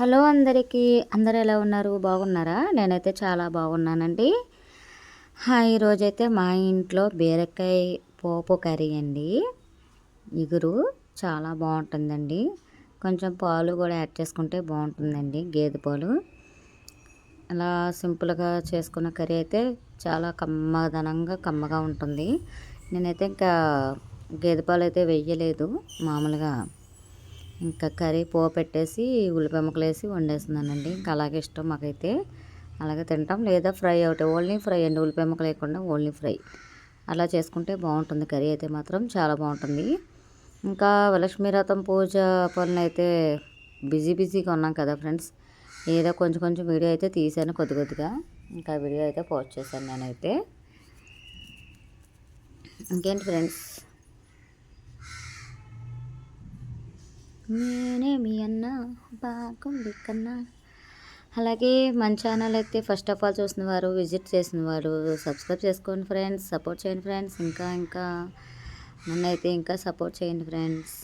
Hello అందరికీ. అందరు ఎలా ఉన్నారు? బాగున్నారా? నేనైతే చాలా బాగున్నానండి. హాయ్ ఈరోజైతే మా ఇంట్లో బీరకాయ పోపు కర్రీ అండి. ఇగురు చాలా బాగుంటుందండి. కొంచెం పాలు కూడా యాడ్ చేసుకుంటే బాగుంటుందండి గేదె పాలు. అలా సింపుల్గా చేసుకున్న కర్రీ అయితే చాలా కమ్మదనంగా కమ్మగా ఉంటుంది. నేనైతే ఇంకా గేదె పాలు అయితే వెయ్యలేదు మామూలుగా ఇంకా కర్రీ పో పెట్టేసి ఉల్లిపాయ ముక్కలు వేసి వండేస్తున్నానండి. ఇంకా అలాగే ఇష్టం మాకైతే. అలాగే తింటాం. లేదా ఫ్రై ఒకటి ఓన్లీ ఫ్రై అండి. ఉల్లిపాయ ముక్కలు వేయకుండా ఓన్లీ ఫ్రై. అలా చేసుకుంటే బాగుంటుంది. కర్రీ అయితే మాత్రం చాలా బాగుంటుంది. ఇంకా లక్ష్మీరథం పూజ పనులు అయితే బిజీ బిజీగా ఉన్నాం కదా ఫ్రెండ్స్. ఏదో కొంచెం కొంచెం వీడియో అయితే తీసాను కొద్ది కొద్దిగా. ఇంకా వీడియో అయితే పోస్ట్ చేశాను నేనైతే. ఇంకేంటి ఫ్రెండ్స్? నేనే మీ అన్న బాగుంది కన్నా. అలాగే మన ఛానల్ అయితే ఫస్ట్ ఆఫ్ ఆల్ చూసిన వారు విజిట్ చేసిన వారు సబ్స్క్రైబ్ చేసుకోండి ఫ్రెండ్స్ సపోర్ట్ చేయండి ఫ్రెండ్స్ ఇంకా ఇంకా. నన్నైతే ఇంకా సపోర్ట్ చేయండి ఫ్రెండ్స్.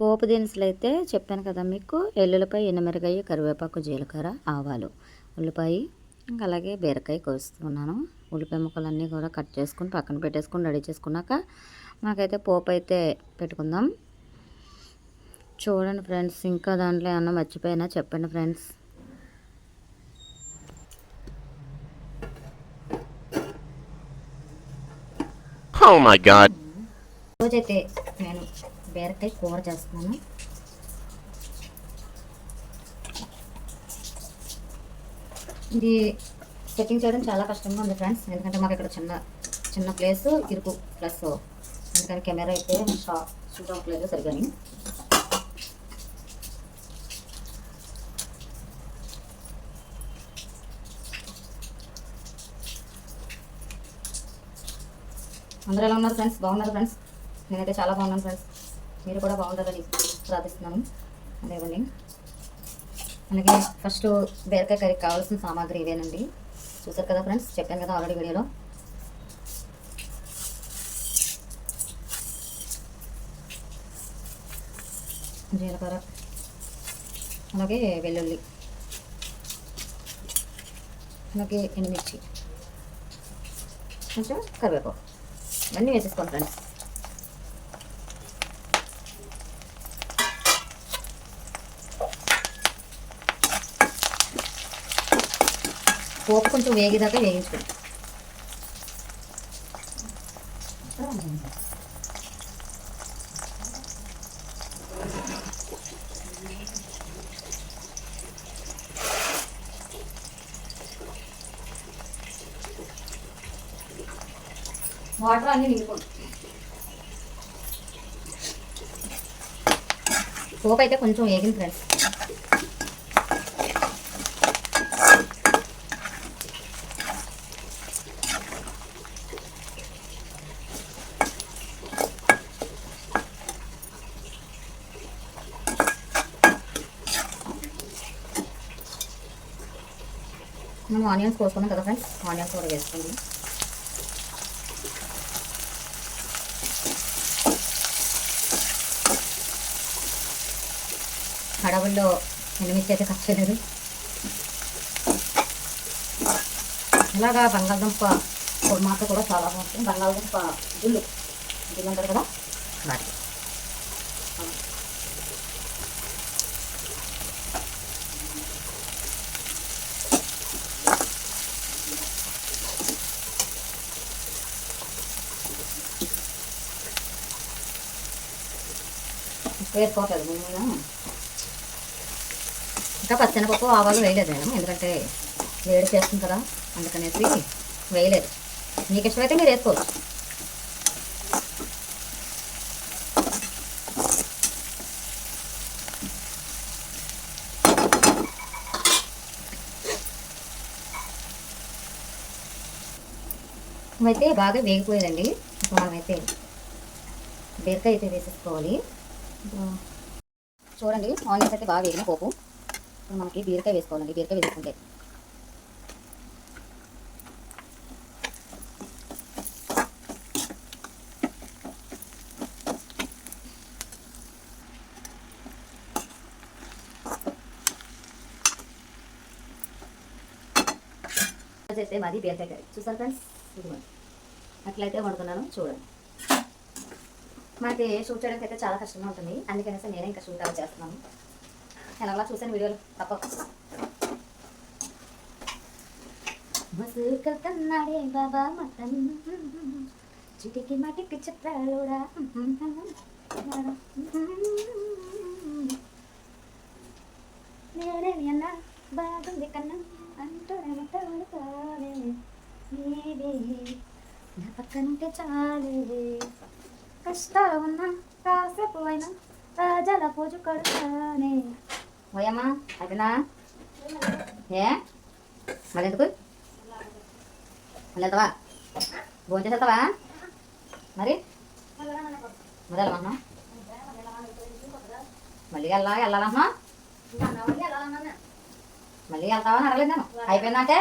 పోపు దినుసులు అయితే చెప్పాను కదా మీకు ఎల్లులపై ఎన్నమిరకాయ కరివేపాకు జీలకర్ర ఆవాలు ఉల్లిపాయ ఇంకా అలాగే బీరకాయ కోస్తున్నాను ఉల్లిపాయ ముక్కలన్నీ కూడా కట్ చేసుకుని పక్కన పెట్టేసుకుని రెడీ చేసుకున్నాక మనకైతే పోపు అయితే పెట్టుకుందాం. చూడండి ఫ్రెండ్స్ ఇంకా దాంట్లో ఏమన్నా మర్చిపోయినా చెప్పండి ఫ్రెండ్స్. Oh. రోజైతే నేను బీరకాయ కూర చేస్తున్నాను. ఇది సెట్టింగ్ చేయడం చాలా కష్టంగా ఉంది ఫ్రెండ్స్ ఎందుకంటే మాకు ఇక్కడ చిన్న చిన్న ప్లేస్ ఇరుకు ప్లస్ కానీ కెమెరా అయితే షా షూట్ అవ్వట్లేదు సరిగాని అందరూ ఎలా ఉన్నారు ఫ్రెండ్స్? బాగున్నారు ఫ్రెండ్స్? నేనైతే చాలా బాగున్నాను ఫ్రెండ్స్. మీరు కూడా బాగుంటుందని ప్రార్థిస్తున్నాను అదేవండి అలాగే ఫస్ట్ బీరకాయ కర్రీకి కావాల్సిన సామాగ్రి ఇవేనండి చూసారు కదా ఫ్రెండ్స్? చెప్పాను కదా ఆల్రెడీ వీడియోలో. జీలకర్ర అలాగే వెల్లుల్లి అలాగే ఎండుమిర్చి కొంచెం కరివేపాకు. ఇవన్నీ వేసేసుకోండి ఫ్రెండ్స్. పోపు కొంచెం వేగేదాకా వేయించుకోండి. వాటర్ అన్నీ నింపుకోండి పోపు అయితే కొంచెం వేగింది ఫ్రెండ్స్. మనం ఆనియన్స్ కోసుకున్నాం కదా ఫ్రెండ్స్. ఆనియన్స్ కూడా వేసుకోండి. హడవుల్లో ఎండుమిర్చి అయితే కట్ చేయలేదు ఇలాగా బంగాళదుంప కుర్మాత కూడా చాలా బాగుంటుంది బంగాళదుంప గుళ్ళు గుళ్ళు అంటారు కదా వాటి వేసుకోవట్లేదు మేము ఇంకా పచ్చనపప్పు ఆవాలు వేయలేదు నేను ఎందుకంటే వేడి చేస్తుంది కదా అందుకనేసి వేయలేదు. మీకు ఇష్టమైతే మీరు వేసుకోవచ్చు. అయితే బాగా వేగిపోయేదండి. మనమైతే బీరకాయ అయితే వేసేసుకోవాలి. చూడండి ఆనియన్స్ అయితే బాగా వేగిన పోపు. ఇప్పుడు మనకి బీరకాయ వేసుకోవాలండి బీరకాయ వేసుకుంటే. చేస్తే మాది బీరకాయ కర్రీ. చూసారు ఫ్రెండ్స్? ఇదిగోండి అట్లయితే వండుకున్నాను చూడండి. మనకి షూట్ చేయడానికి అయితే చాలా కష్టంగా ఉంటుంది. అందుకనేసి నేనే ఇంకా షూట్ అవుట్ చేస్తున్నాను. ఎలాగలా చూసాను వీడియోలు. తప్ప. కన్నాడే బాబా మటన్. చిటికి మటికి చెప్పాడురా నేనే అన్న బాగుంది కన్నా అంటూ కాలే నా పక్కనుంటే చాలే. కష్టాలు ఉన్నా కాసేపు అయినా రాజాల పూజ కడుతానే. ఓయమ్మా అదేనా ఏ? మరి ఎందుకు? మళ్ళీ వెళ్తావా? భోజనం చేసి వెళ్తావా మరి? మరి వెళ్ళమన్నా మళ్ళీ వెళ్ళా వెళ్ళాలమ్మా? మళ్ళీ వెళ్తావా అని అడగలేదు నేను. అయిపోయిందంటే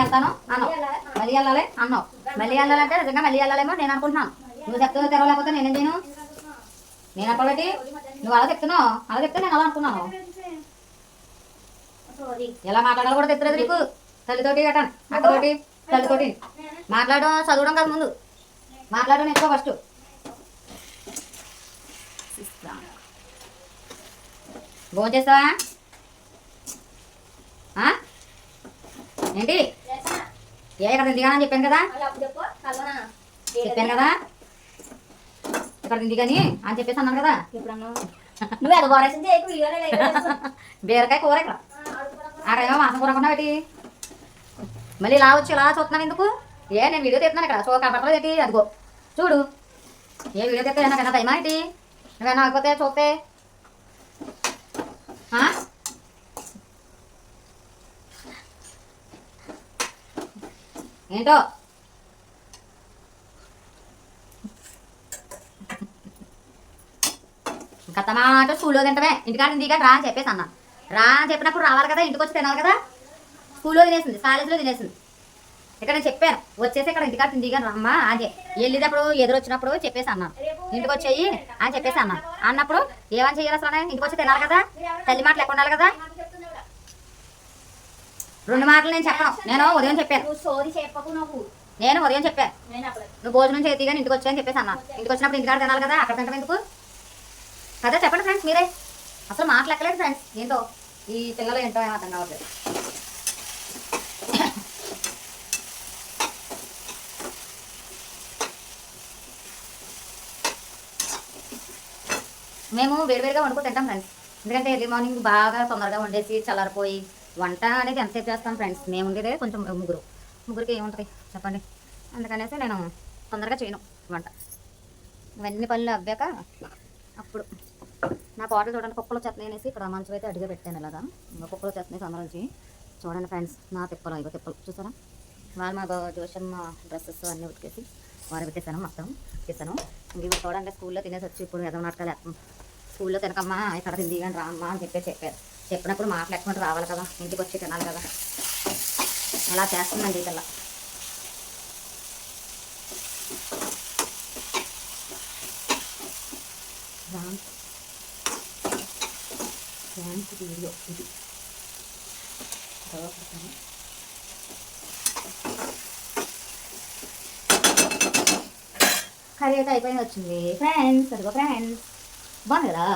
వెళ్తాను అన్నావు. మళ్ళీ వెళ్ళాలి అన్నావు. మళ్ళీ వెళ్ళాలంటే నిజంగా మళ్ళీ వెళ్ళాలేమో నేను అనుకుంటున్నాను. నువ్వు చెప్తూ తెరవలేకపోతే నేనేం చేయను? నేను అప్పటి నువ్వు అలా చెప్తున్నావు. అలా చెప్తే నేను అలా అనుకున్నాను. ఎలా మాట్లాడాలో కూడా తెచ్చలేదు నీకు? తల్లితోటి గట్ట అక్కతోటి తల్లితోటి. మాట్లాడడం చదవడం కాదు ముందు. మాట్లాడడం ఎక్కువ ఫస్ట్ భోజనం చేస్తావా? ఏంటి? ఏ ఇక్కడ దిగానని చెప్పాను కదా. చెప్పాను కదా. ఇక్కడ దిగని అని చెప్పేసి అన్నాను కదా. నువ్వు అది బీరకాయ కూర ఇక్కడ. అక్కడేమో మాసం కూరకుండా అనుకున్నావు మళ్ళీ ఇలా వచ్చి ఇలా చూస్తున్నాను ఎందుకు? ఏ నేను వీడియో తీస్తున్నాను ఇక్కడ. చూ కనపడలేదు ఏంటి? అదిగో. చూడు. ఏ వీడియో తీస్తే నాకైనా టైమా ఏంటి? నువ్వేనా ఆగిపోతే చూస్తే? ఆ? ఏంటో? ఇంకా మాట స్కూల్లో తింటమే. ఇంటికాడ ఇంటికాడ రా అని చెప్పేసి అన్నా. రా అని చెప్పినప్పుడు రావాలి కదా ఇంటికి వచ్చి తినాలి కదా? స్కూల్లో తినేసింది కాలేజీలో తినేసింది. ఇక్కడ నేను చెప్పాను వచ్చేసి ఇక్కడ ఇంటికాడ తిండిగా రమ్మా అని వెళ్ళేటప్పుడు ఎదురు వచ్చినప్పుడు చెప్పేసి అన్నాను. ఇంటికి వచ్చేయి అని చెప్పేసి అన్నాను. అన్నప్పుడు ఏమని చెయ్యాలి అసలు ఇంటికి వచ్చి తినాలి కదా? తల్లి మాటలు ఎక్కడ ఉండాలి కదా? రెండు మాటలు నేను చెప్పను. నేను ఉదయం చెప్పాను. నేను ఉదయం చెప్పాను నువ్వు భోజనం చేతి కానీ ఇంటికి వచ్చాయని చెప్పేసి అన్నాను. ఇంటికి వచ్చినప్పుడు ఇంటికాడ తినాలి కదా అక్కడ తింటాం ఎందుకు? కదా చెప్పండి ఫ్రెండ్స్ మీరే. అసలు మాట్లాడలేదు ఫ్రెండ్స్ ఏంటో? ఈ పిల్లలు ఏంటో ఏమో అర్థం కావట్లేదు. మేము వేడివేడిగా వండుకు తింటాం ఫ్రెండ్స్ ఎందుకంటే ఎర్లీ మార్నింగ్ బాగా తొందరగా వండేసి చల్లారిపోయి వంట అనేది ఎంతసేపు చేస్తాం ఫ్రెండ్స్ మేము ఉండేదే కొంచెం ముగ్గురు. ముగ్గురికి ఏముంటుంది? చెప్పండి. అందుకనేసి నేను తొందరగా చేయను వంట. ఇవన్నీ పనులు అవ్వాక అప్పుడు నాకు ఆర్డర్ చూడండి కుక్కలు చట్నీ అనేసి ఇక్కడ మంచిగా అయితే అడిగా పెట్టాను ఇలాగా. ఇంకా కుక్కలు చట్నీ సందరించి చూడండి ఫ్రెండ్స్ నా తిప్పలు ఇగో తిప్పలు చూసారా? వాళ్ళు మా బా- జోషమ్మ డ్రెస్సెస్ అన్నీ ఉతికేసి వారు పెట్టేశాను మొత్తం ఉతికేసాను ఇంక ఇవి చూడండి స్కూల్లో తినేసి వచ్చి ఇప్పుడు ఎదవ నాటకాలు వేస్తాం. స్కూల్లో తినకమ్మా ఇక్కడ తింది కానీ రామ్మా అని చెప్పేసి చెప్పారు. చెప్పినప్పుడు మాట్లాడుకుంటూ రావాలి కదా ఇంటికి వచ్చి తినాలి కదా. అలా చేస్తుందండి ఈ డ్యాన్స్ వీడియో ఇది. తర్వాత కర్రీ అయితే అయిపోయిన వచ్చింది. ఫ్రెండ్స్ అదిగో ఫ్రెండ్స్ బాగుంది కదా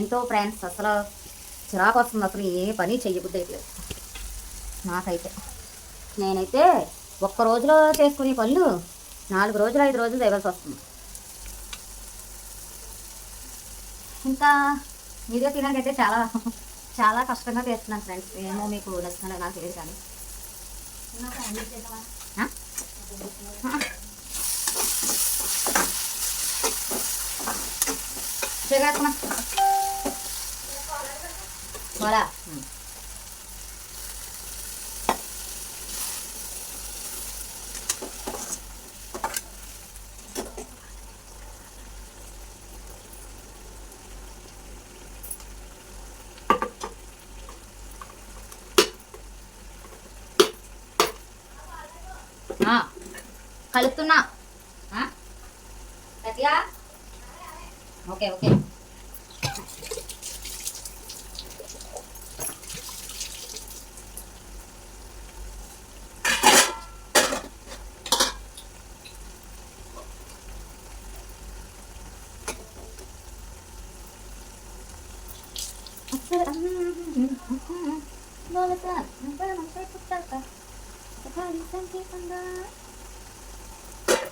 ఎంతో ఫ్రెండ్స్ అసలు చిరాకు వస్తుంది అసలు ఏ పని చెయ్యబుద్ధి అయితే నాకైతే. నేనైతే ఒక్క రోజులో చేసుకునే పనులు నాలుగు రోజులు ఐదు రోజులు చేయవలసి వస్తుంది. ఇంకా వీడియో తీయడానికైతే చాలా చాలా కష్టంగా చేస్తున్నాను ఫ్రెండ్స్. ఏమో మీకు నచ్చిందో నాకు తెలియదు కానీ. ఆ? ఆ. చేసేస్తున్నా. voilà. ఉమ్. ఆ, కలుపుతున్నా ఆ? గట్టిగా ఓకే ఓకే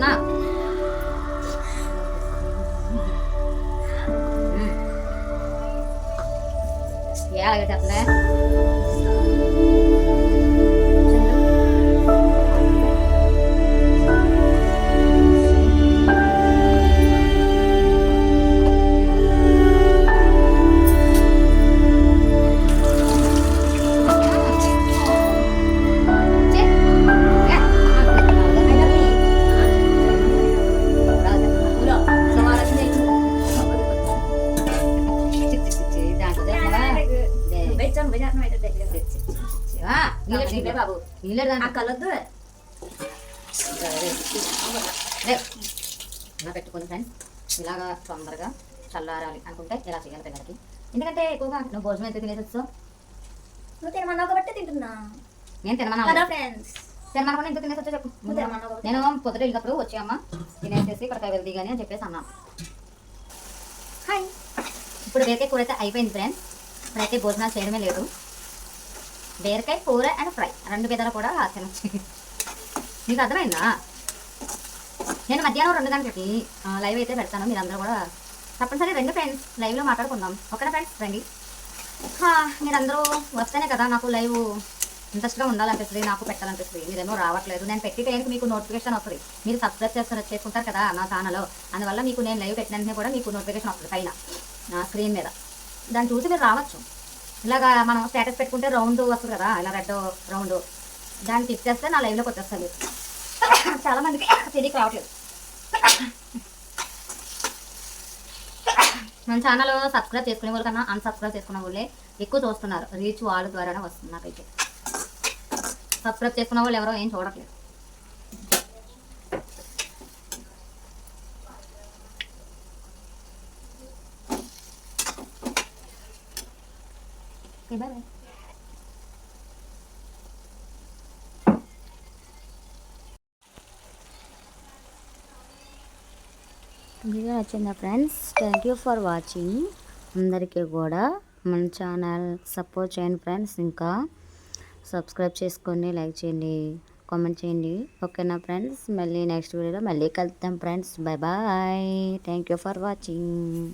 சொன்னா ஏழை கேட்டாப்ல నీళ్ళు ఆ కలొద్దు ఇలా పెట్టుకుని ఫ్రెండ్స్. ఇలాగా తొందరగా చల్లారాలి అనుకుంటే ఇలా చేయాలి పిల్లలకి. ఎందుకంటే ఎక్కువగా నువ్వు భోజనం ఎంత తినేసి వచ్చావు నువ్వు తినమన్నావు కాబట్టి తింటున్నా. నేను తినమన్నా ఫ్రెండ్స్? తినమనుకుని ఎంత తినేసి వచ్చా చెప్పు. నేను పొద్దుట వెళ్ళినప్పుడు వచ్చి అమ్మ తినేసేసి ఇక్కడ వెళ్తీ కానీ అని చెప్పేసి అన్నా. హాయ్. ఇప్పుడు బీరకాయ కూర అయితే అయిపోయింది ఫ్రెండ్స్. ఇప్పుడైతే భోజనాలు చేయడమే లేదు. బీరకాయ కూర అండ్ ఫ్రై రెండు విధాలు కూడా తినచ్చు మీకు అర్థమైందా? నేను మధ్యాహ్నం రెండు గంటలకి లైవ్ అయితే పెడతాను. మీరందరూ కూడా తప్పనిసరి రెండు ఫ్రెండ్స్ లైవ్లో మాట్లాడుకుందాం. ఒకటే ఫ్రెండ్స్ రండి. మీరందరూ వస్తేనే కదా నాకు లైవ్ ఇంట్రెస్ట్గా ఉండాలనిపిస్తుంది నాకు పెట్టాలనిపిస్తుంది. మీరేమో రావట్లేదు. నేను పెట్టి టైంకి మీకు నోటిఫికేషన్ వస్తుంది. మీరు సబ్స్క్రైబ్ చేస్తారు చేసుకుంటారు కదా నా ఛానల్లో అందువల్ల మీకు నేను లైవ్ పెట్టిన కూడా మీకు నోటిఫికేషన్ వస్తుంది పైన నా స్క్రీన్ మీద. దాన్ని చూసి మీరు రావచ్చు. ఇలాగా మనం స్టేటస్ పెట్టుకుంటే రౌండ్ వస్తుంది కదా ఇలా రెడ్ రౌండ్ దాన్ని తిప్పేస్తే చేస్తే నా లైవ్లోకి వచ్చేస్తాను చాలా మందికి తెలియక రావట్లేదు. మన ఛానల్ సబ్స్క్రైబ్ చేసుకునే వాళ్ళు కన్నా అన్సబ్స్క్రైబ్ చేసుకునే వాళ్ళే ఎక్కువ చూస్తున్నారు. రీచ్ వాళ్ళ ద్వారానే వస్తుంది నాకైతే. సబ్స్క్రైబ్ చేసుకున్న వాళ్ళు ఎవరో ఏం చూడట్లేదు ఓకే బాయ్ బాయ్ వీడియో నచ్చిందా friends? Thank you for watching అందరికీ కూడా మన ఛానల్ సపోర్ట్ చేయండి ఫ్రెండ్స్ ఇంకా. సబ్స్క్రైబ్ చేసుకోండి లైక్ చేయండి కామెంట్ చేయండి. ఓకేనా ఫ్రెండ్స్? మళ్ళీ నెక్స్ట్ వీడియోలో మళ్ళీ కలుద్దాం friends. Bye bye thank you for watching